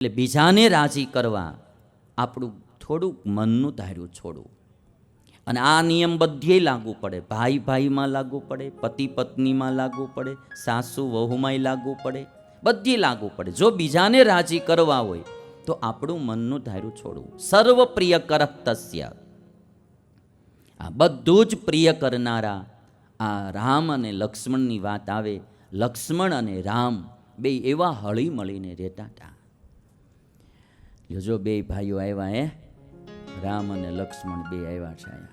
એટલે બીજાને રાજી કરવા આપણું થોડુંક મનનું ધાર્યું છોડવું અને આ નિયમ બધે લાગુ પડે. ભાઈ ભાઈમાં લાગુ પડે, પતિ પત્નીમાં લાગુ પડે, સાસુ વહુમાંય લાગુ પડે, બધી લાગુ પડે. જો બીજાને રાજી કરવા હોય, તો આપણું મનનું ધાર્યું છોડવું સર્વ પ્રિય કરત તસ્ય. આ બધું જ પ્રિય કરનારા આ રામ અને લક્ષ્મણની વાત આવે. લક્ષ્મણ અને રામ બે એવા હળી મળીને રહેતા હતા. જો બે ભાઈઓ આવ્યા હે, રામ અને લક્ષ્મણ બે આવ્યા છે અહીંયા.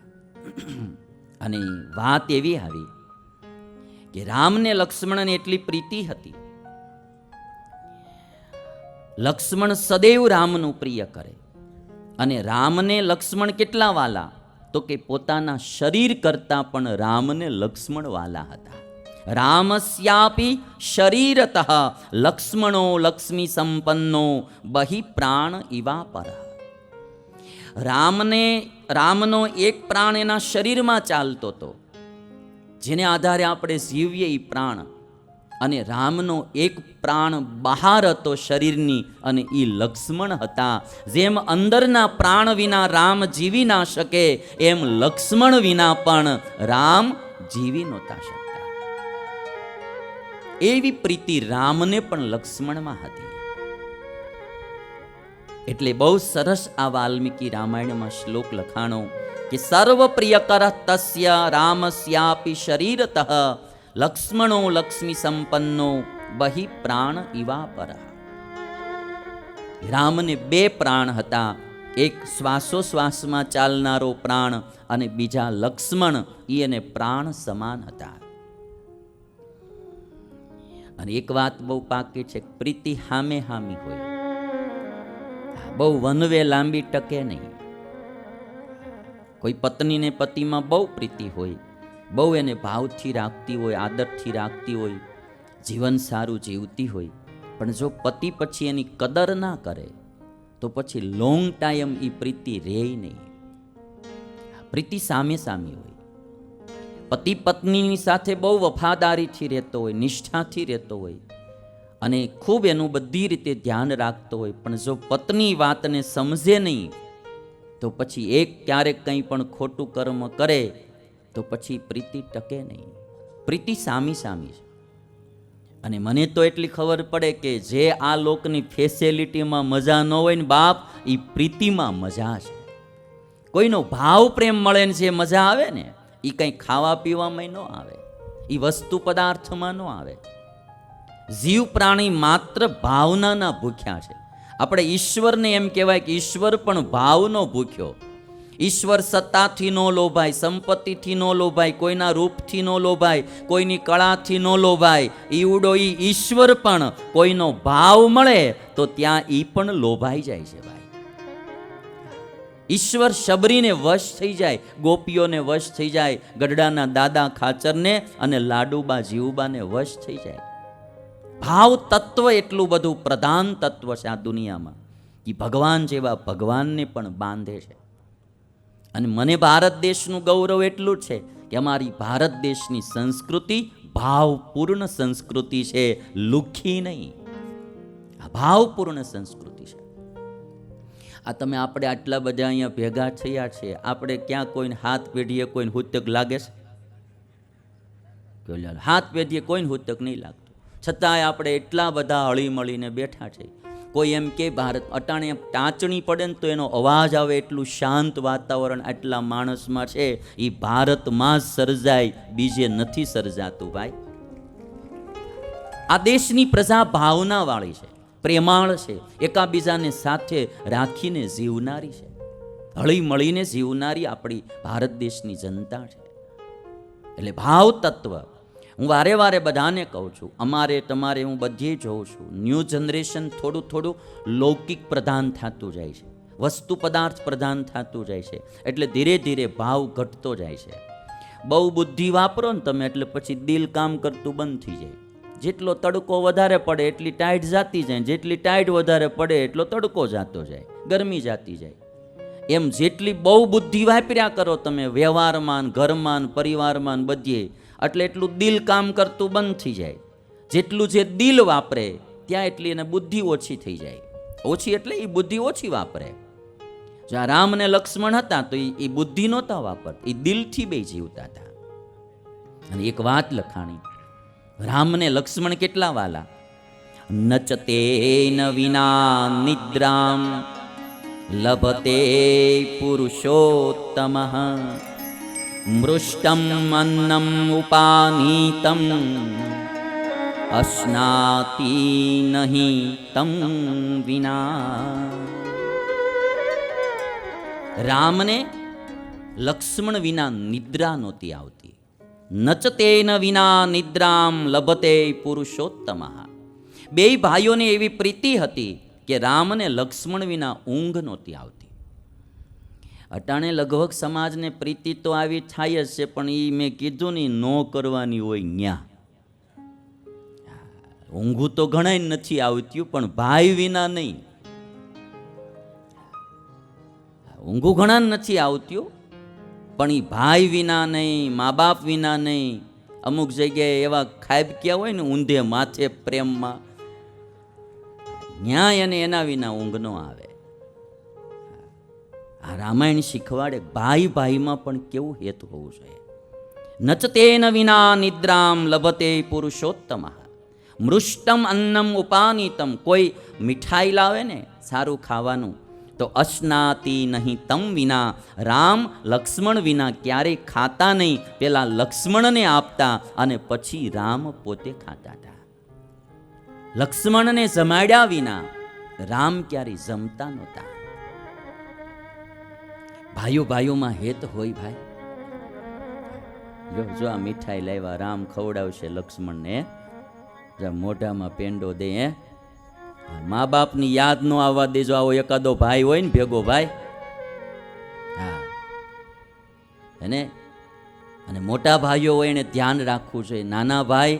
અને વાત એવી આવી કે રામને લક્ષ્મણને એટલી પ્રીતિ હતી. લક્ષ્મણ સદૈવ રામનું પ્રિય કરે. અને રામને લક્ષ્મણ કેટલા વાલા? તો કે પોતાના શરીર કરતાં પણ રામને લક્ષ્મણ વાલા હતા. રામસ્યાપી શરીરતઃ લક્ષ્મણો લક્ષ્મી સંપન્નો બહિ પ્રાણ ઇવા પર રામને રામનો એક પ્રાણ એના શરીરમાં ચાલતો હતો જેને આધારે આપણે જીવીએ એ પ્રાણ અને રામનો એક પ્રાણ બહાર હતો શરીરની અને એ લક્ષ્મણ હતા જેમ અંદરના પ્રાણ વિના રામ જીવી ના શકે એમ લક્ષ્મણ વિના પણ રામ જીવી નહોતા શકતા એવી પ્રીતિ રામને પણ લક્ષ્મણમાં હતી. એટલે બહુ સરસ આ વાલ્મીકી રામાયણમાં શ્લોક લખાણો કે સર્વ પ્રિય કર તસ્ય રામસ્યાપી શરીરતઃ, લક્ષ્મણો લક્ષ્મી સંપન્નો બહિ પ્રાણ ઇવા પર રામને બે પ્રાણ હતા, એક શ્વાસોશ્વાસમાં ચાલનારો પ્રાણ અને બીજા લક્ષ્મણ એ એને પ્રાણ સમાન હતા. અને એક વાત બહુ પાકી છે પ્રીતિ હામે હામી હોય. બહુ વનવે લાંબી ટકે નહીં. કોઈ પત્નીને પતિમાં બહુ પ્રીતિ હોય, બહુ એને ભાવથી રાખતી હોય, આદરથી રાખતી હોય, જીવન સારું જીવતી હોય, પણ જો પતિ પછી એની કદર ના કરે, તો પછી લોંગ ટાઈમ એ પ્રીતિ રહે નહીં. પ્રીતિ સામે સામી હોય. પતિ પત્નીની સાથે બહુ વફાદારીથી રહેતો હોય, નિષ્ઠાથી રહેતો હોય અને ખૂબ એનું બધી રીતે ધ્યાન રાખતો હોય. પણ જો પત્ની વાતને સમજે નહીં, તો પછી એક ક્યારેક કંઈ પણ ખોટું કર્મ કરે, તો પછી પ્રીતિ ટકે નહીં. પ્રીતિ સામી સામી છે. અને મને તો એટલી ખબર પડે કે જે આ લોકની ફેસિલિટીમાં મજા ન હોય ને બાપ એ પ્રીતિમાં મજા છે. કોઈનો ભાવ પ્રેમ મળે ને જે મજા આવે ને એ કંઈ ખાવા પીવામાં ન આવે. એ વસ્તુ પદાર્થમાં ન આવે. જીવ પ્રાણી માત્ર ભાવનાના ભૂખ્યા છે. આપણે ઈશ્વરને એમ કહેવાય કે ઈશ્વર પણ ભાવનો ભૂખ્યો. ઈશ્વર સત્તાથી ન લોભાય, સંપત્તિથી ન લોભાય, કોઈના રૂપથી ન લોભાય, કોઈની કળાથી ન લોભાય. ઈવડો ઈ ઈશ્વર પણ કોઈનો ભાવ મળે તો ત્યાં એ પણ લોભાઈ જાય છે ભાઈ. ઈશ્વર શબરીને વશ થઈ જાય, ગોપીઓને વશ થઈ જાય, ગઢડાના દાદા ખાચરને અને લાડુબા જીવબાને વશ થઈ જાય. ભાવ તત્વ એટલું બધું પ્રધાન તત્વ છે આ દુનિયામાં કે ભગવાન જેવા ભગવાનને પણ બાંધે છે. અને મને ભારત દેશનું ગૌરવ એટલું છે કે અમારી ભારત દેશની સંસ્કૃતિ ભાવપૂર્ણ સંસ્કૃતિ છે, લુખી નહીં. ભાવપૂર્ણ સંસ્કૃતિ છે. આ તમે આપણે આટલા બધા અહીંયા ભેગા થયા છે, આપણે ક્યાં કોઈને હાથ પેઢીએ કોઈને હુતક લાગે છે? હાથ પેઢીએ કોઈને હુતક નહીં લાગતું. છતાંય આપણે એટલા બધા હળી મળીને બેઠા છે. કોઈ એમ કે ભારત અટાણે ટાંચણી પડે ને તો એનો અવાજ આવે એટલું શાંત વાતાવરણ આટલા માણસમાં છે. એ ભારતમાં જ સર્જાય, બીજે નથી સર્જાતું ભાઈ. આ દેશની પ્રજા ભાવનાવાળી છે. પ્રેમાળ છે. એકાબીજાને સાથે રાખીને જીવનારી છે. હળી મળીને જીવનારી આપણી ભારત દેશની જનતા છે. એટલે ભાવ તત્વ. હું વારે વારે બધાને કહું છું, અમારે તમારે હું બધે જોઉં છું. ન્યૂ જનરેશન થોડું થોડું લૌકિક પ્રધાન થતું જાય છે. વસ્તુ પદાર્થ પ્રધાન થતું જાય છે. એટલે ધીરે ધીરે ભાવ ઘટતો જાય છે. બહુ બુદ્ધિ વાપરો ને તમે, એટલે પછી દિલ કામ કરતું બંધ થઈ જાય. જેટલો તડકો વધારે પડે એટલી ટાઈટ જાતી જાય. જેટલી ટાઈટ વધારે પડે એટલો તડકો જાતો જાય. ગરમી જાતી જાય. એમ જેટલી બહુ બુદ્ધિ વાપર્યા કરો તમે, વ્યવહારમાં ઘરમાં પરિવારમાં બધીએ, એટલે એટલું દિલ કામ કરતું બંધ થઈ જાય. જેટલું જે દિલ વાપરે, ત્યાં એટલી એને બુદ્ધિ ઓછી થઈ જાય. ઓછી એટલે એ બુદ્ધિ ઓછી વાપરે. જો આ રામ અને લક્ષ્મણ હતા, તો એ બુદ્ધિ નહોતા વાપરતા. એ દિલથી બે જીવતા હતા. અને એક વાત લખાણી રામને લક્ષ્મણ કેટલા વાલા? નચતેન વિના નિદ્રામ, લભતે પુરુષોત્તમ. મૃષ્ટમ અન્નમ ઉપાનીતમ અશ્નાતિ નહીં તમ વિના. રામને લક્ષ્મણ વિના નિદ્રા નહોતી આવતી. નચતેન વિના નિદ્રામ લભતે પુરુષોત્તમ. બે ભાઈઓને એવી પ્રીતિ હતી કે રામને લક્ષ્મણ વિના ઊંઘ નહોતી આવતી. અટાણે લગભગ સમાજને પ્રીતિ તો આવી થાય જ છે, પણ એ મેં કીધું ને, નો કરવાની હોય ન્યા. ઊંઘું તો ઘણાય નથી આવતું પણ ભાઈ વિના નહીં. ઊંઘું ઘણા નથી આવતી પણ એ ભાઈ વિના નહીં, મા બાપ વિના નહીં. અમુક જગ્યાએ એવા ખાબક્યા હોય ને ઊંધે માથે પ્રેમમાં. ન્યાય અને એના વિના ઊંઘ ન આવે. આ રામાયણ શીખવાડે ભાઈ ભાઈમાં પણ કેવું હેતુ હોવું જોઈએ? નચતેન વિના નિદ્રામ લભતે પુરુષોત્તમ. મૃષ્ટમ અન્નમ ઉપાનીતમ. કોઈ મીઠાઈ લાવે ને, સારું ખાવાનું તો અશ્નાતિ નહીં તમ વિના, રામ લક્ષ્મણ વિના ક્યારેય ખાતા નહીં, પેલા લક્ષ્મણને આપતા અને પછી રામ પોતે ખાતા હતા. લક્ષ્મણને જમાડ્યા વિના રામ ક્યારેય જમતા નહોતા. ભાઈઓ, ભાઈઓમાં હેત હોય ભાઈ. જો આ મીઠાઈ લાવ્યા, રામ ખવડાવશે લક્ષ્મણને. મોઢામાં પેંડો દે મા બાપની યાદ ન આવવા દેજો. આવો એકાદો ભાઈ હોય ને, ભેગો ભાઈ. હા. એને, અને મોટા ભાઈઓ હોય એને ધ્યાન રાખવું જોઈએ નાના ભાઈ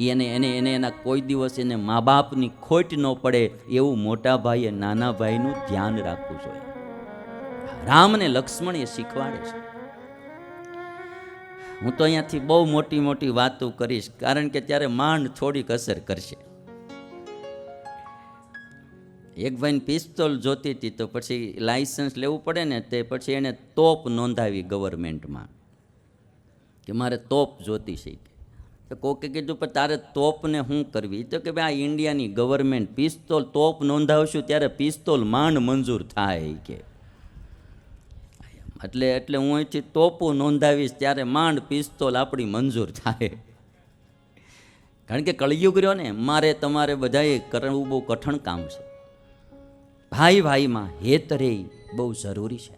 એને એને એને, એના કોઈ દિવસ એને મા બાપની ખોટ ન પડે એવું મોટા ભાઈએ નાના ભાઈનું ધ્યાન રાખવું જોઈએ. રામ અને લક્ષ્મણ એ શીખવાડે છે. હું તો અહીંયાથી બહુ મોટી મોટી વાતો કરીશ, કારણ કે ત્યારે માંડ થોડીક અસર કરશે. એક ભાઈને પિસ્તોલ જોતી હતી તો પછી લાઇસન્સ લેવું પડે ને તે પછી એણે તોપ નોંધાવી ગવર્મેન્ટમાં કે મારે તોપ જોતી છે તો કોકે કીધું, પણ તારે તોપને શું કરવી? તો કે, ભાઈ, આ ઇન્ડિયાની ગવર્મેન્ટ પિસ્તોલ તોપ નોંધાવશું ત્યારે પિસ્તોલ માંડ મંજૂર થાય કે. એટલે એટલે હું અહીંથી તોપું નોંધાવીશ ત્યારે માંડ પિસ્તોલ આપણી મંજૂર થાય. કારણ કે કળિયુગ રહ્યો ને, મારે તમારે બધાએ કરવું બહુ કઠણ કામ છે. ભાઈ ભાઈમાં હેત રે બહુ જરૂરી છે.